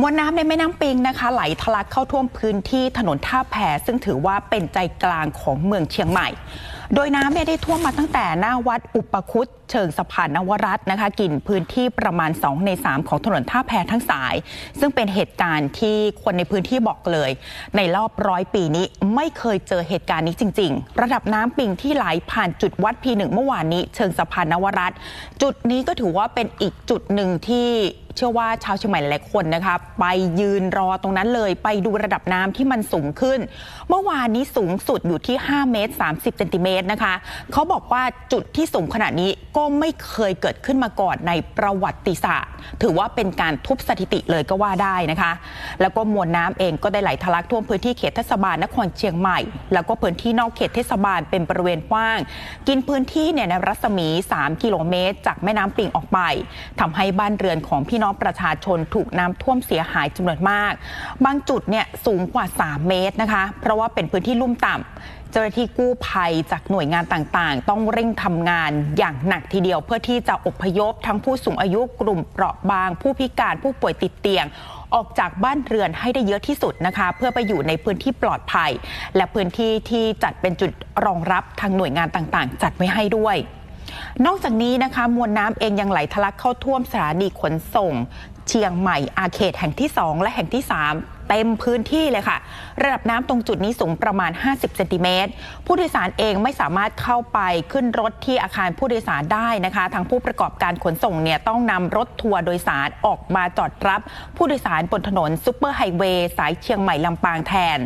มวลน้ำในแม่น้ำปิงนะคะ ไหลทะลักเข้าท่วมพื้นที่ถนนท่าแพซึ่งถือว่าเป็นใจกลางของเมืองเชียงใหม่ โดยน้ำเนี่ยได้ท่วมมาตั้งแต่หน้าวัดอุปคุตเชิงสะพานนวรัตน์นะคะ กินพื้นที่ประมาณ 2 ใน 3 ของถนนท่าแพทั้งสาย ซึ่งเป็นเหตุการณ์ที่คนในพื้นที่บอกเลย ในรอบร้อยปีนี้ไม่เคยเจอเหตุการณ์นี้จริง ๆ ระดับน้ำปิงที่ไหลผ่านจุดวัดพีหนึ่งเมื่อวานนี้ เชิงสะพานนวรัตน์จุดนี้ก็ถือว่าเป็นอีกจุดหนึ่งที่เชื่อว่าชาวเชียงใหม่หลายคนนะคะ ไปยืนรอตรงนั้นเลย ไปดูระดับน้ำที่มันสูงขึ้น เมื่อวานนี้สูงสุดอยู่ที่ 5 เมตร 30เซนติเมตรนะคะ เขาบอกว่าจุดที่สูงขนาดนี้ก็ไม่เคยเกิดขึ้นมาก่อนในประวัติศาสตร์ ถือว่าเป็นการทุบสถิติเลยก็ว่าได้นะคะ แล้วก็มวลน้ำเองก็ได้ไหลทะลักท่วมพื้นที่เขตเทศบาลนครเชียงใหม่ แล้วก็พื้นที่นอกเขตเทศบาลเป็นบริเวณกว้าง กินพื้นที่เนี่ยในรัศมี 3 กิโลเมตร จากแม่น้ำปิงออกไปทำให้บ้านเรือนของพี่น้องประชาชนถูกน้ำท่วมเสียหายจำนวนมาก บางจุดเนี่ยสูงกว่า 3 เมตรนะคะ เพราะว่าเป็นพื้นที่ลุ่มต่ำเจ้าหน้าที่กู้ภัยจากหน่วยงานต่างๆ ต้องเร่งทำงานอย่างหนักทีเดียวเพื่อที่จะอพยพทั้งผู้สูงอายุกลุ่มเปราะบาง ผู้พิการผู้ป่วยติดเตียง ออกจากบ้านเรือนให้ได้เยอะที่สุดนะคะ เพื่อไปอยู่ในพื้นที่ปลอดภัย และพื้นที่ที่จัดเป็นจุดรองรับทางหน่วยงานต่างๆ จัดไว้ให้ด้วยนอกจากนี้นะคะ มวลน้ำเองยังไหลทะลักเข้าท่วมสถานีขนส่ง เชียงใหม่อาเขตแห่งที่ 2 และแห่งที่ 3 เต็มพื้นที่เลยค่ะ ระดับน้ำตรงจุดนี้สูงประมาณ 50เซนติเมตรผู้โดยสารเองไม่สามารถเข้าไปขึ้นรถที่อาคารผู้โดยสารได้นะคะ ทางผู้ประกอบการขนส่งเนี่ยต้องนำรถทัวร์โดยสารออกมาจอดรับ ผู้โดยสารบนถนนซุปเปอร์ไฮเวย์สายเชียงใหม่ลำปางแทน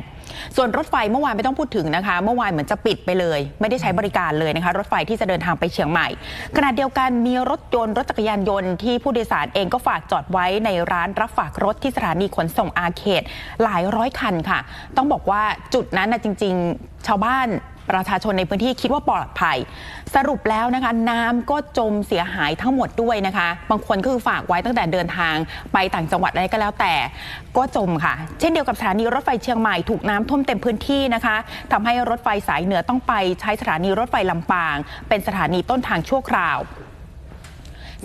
ส่วนรถไฟเมื่อวานไม่ต้องพูดถึงนะคะ เมื่อวานเหมือนจะปิดไปเลย ไม่ได้ใช้บริการเลยนะคะ รถไฟที่จะเดินทางไปเชียงใหม่ขณะเดียวกันมีรถยนต์รถจักรยานยนต์ที่ผู้โดยสารเองก็ฝากจอดไว้ในร้านรับฝากรถที่สถานีขนส่งอาเขตหลายร้อยคันค่ะ ต้องบอกว่าจุดนั้นนะจริง ๆ ชาวบ้าน ประชาชนในพื้นที่คิดว่าปลอดภัย สรุปแล้วนะคะ น้ำก็จมเสียหายทั้งหมดด้วยนะคะ บางคนก็คือฝากไว้ตั้งแต่เดินทางไปต่างจังหวัดอะไรก็แล้วแต่ ก็จมค่ะ เช่นเดียวกับสถานีรถไฟเชียงใหม่ถูกน้ำท่วมเต็มพื้นที่นะคะทำให้รถไฟสายเหนือต้องไปใช้สถานีรถไฟลำปาง เป็นสถานีต้นทางชั่วคราว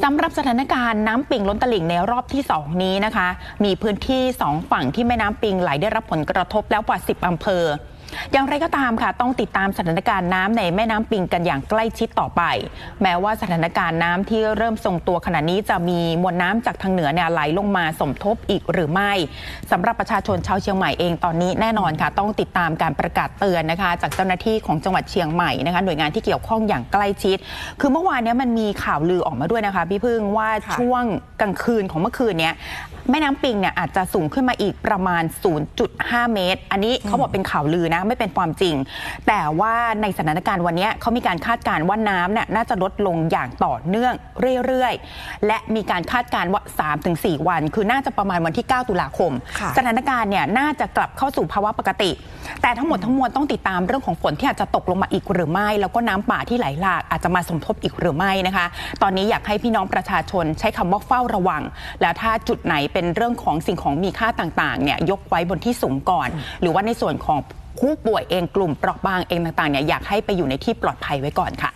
สำหรับสถานการณ์น้ำปิงล้นตลิ่งในรอบที่ 2 นี้นะคะ มีพื้นที่ 2 ฝั่งที่แม่น้ำปิงไหลได้รับผลกระทบแล้วกว่า 10อำเภอ อย่างไรก็ตามค่ะ ต้องติดตามสถานการณ์น้ำในแม่น้ำปิงกันอย่างใกล้ชิดต่อไป แม้ว่าสถานการณ์น้ำที่เริ่มทรงตัวขณะนี้จะมีมวลน้ำจากทางเหนือเนี่ยไหลลงมาสมทบอีกหรือไม่สำหรับประชาชนชาวเชียงใหม่เองตอนนี้แน่นอนค่ะ ต้องติดตามการประกาศเตือนนะคะ จากเจ้าหน้าที่ของจังหวัดเชียงใหม่นะคะหน่วยงานที่เกี่ยวข้องอย่างใกล้ชิด คือเมื่อวานนี้มันมีข่าวลือออกมาด้วยนะคะพี่พึ่งว่าช่วงกลางคืนของเมื่อคืนเนี้ยแม่น้ำปิงเนี่ยอาจจะสูงขึ้นมาอีกประมาณ 0.5 เมตร อันนี้เขาบอกเป็นข่าวลือนะไม่เป็นความจริง แต่ว่าในสถานการณ์วันเนี้ยเขามีการคาดการณ์ว่าน้ำเนี่ยน่าจะลดลงอย่างต่อเนื่องเรื่อยๆ และมีการคาดการณ์ว่า 3-4 วัน คือน่าจะประมาณวันที่ 9 ตุลาคมค่ะสถานการณ์เนี่ยน่าจะกลับเข้าสู่ภาวะปกติ แต่ทั้งหมดทั้งมวลต้องติดตามเรื่องของฝนที่อาจจะตกลงมาอีกหรือไม่ แล้วก็น้ำป่าที่ไหลหลากอาจจะมาสมทบอีกหรือไม่นะคะ ตอนนี้อยากให้พี่น้องประชาชนใช้คำว่าเฝ้าระวัง แล้วถ้าจุดไหนเป็นเรื่องของสิ่งของมีค่าต่างๆเนี่ยยกไว้บนที่สูงก่อน หรือว่าในส่วนของ ผู้ป่วยเองกลุ่มเปราะบางเองต่างๆเนี่ยอยากให้ไปอยู่ในที่ปลอดภัยไว้ก่อนค่ะ